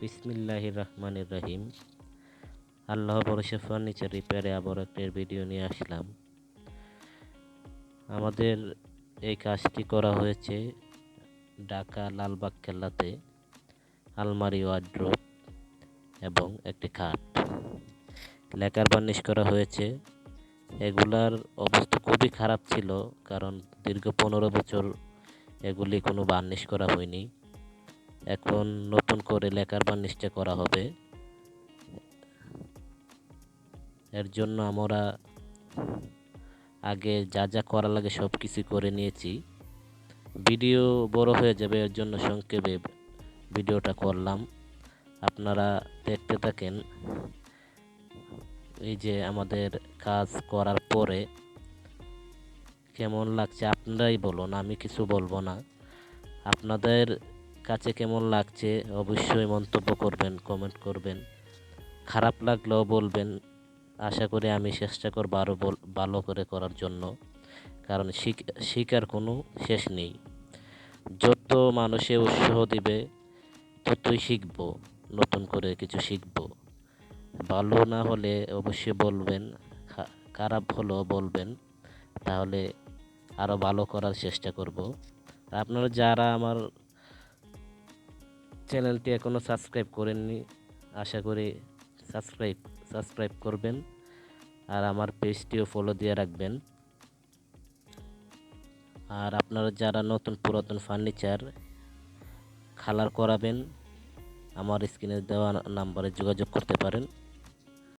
বিসমিল্লাহ রহমানির রহিম। আল্লাহ ভরসা ফার্নিচার রিপেয়ারে আবার একটা ভিডিও নিয়ে আসলাম। আমাদের এই কাজটি করা হয়েছে ঢাকা লালবাগ কেল্লাতে আলমারি ওয়ার্ড্রোপ এবং একটি খাট। লেকার বার্নিশ করা হয়েছে। এগুলার অবস্থা খুবই খারাপ ছিল কারণ দীর্ঘ পনেরো বছর এগুলি কোনো বার্নিশ করা হয়নি। এখন নতুন করে লেখার লেকার নিশ্চয় করা হবে। এর জন্য আমরা আগে যা যা করা লাগে সব কিছু করে নিয়েছি। ভিডিও বড় হয়ে যাবে, এর জন্য সংক্ষেপে ভিডিওটা করলাম। আপনারা দেখতে থাকেন এই যে আমাদের কাজ করার পরে কেমন লাগছে, আপনারাই বলুন, আমি কিছু বলব না। আপনাদের কাছে কেমন লাগছে অবশ্যই মন্তব্য করবেন কমেন্ট করবেন। খারাপ লাগলেও বলবেন। আশা করি আমি চেষ্টা করব আরও ভালো করে করার জন্য। কারণ শিখার কোনো শেষ নেই। যত মানুষে উৎসাহ দিবে, ততই শিখব, নতুন করে কিছু শিখব। ভালো না হলে অবশ্যই বলবেন খারাপ হলেও বলবেন। তাহলে আরও ভালো করার চেষ্টা করব। আপনারা যারা আমার চ্যানেলটি এখনও সাবস্ক্রাইব করেননি, আশা করি সাবস্ক্রাইব সাবস্ক্রাইব করবেন আর আমার পেজটিও ফলো দিয়ে রাখবেন। আর আপনারা যারা নতুন পুরাতন ফার্নিচার খালার করাবেন, আমার স্ক্রিনে দেওয়া নাম্বারে যোগাযোগ করতে পারেন।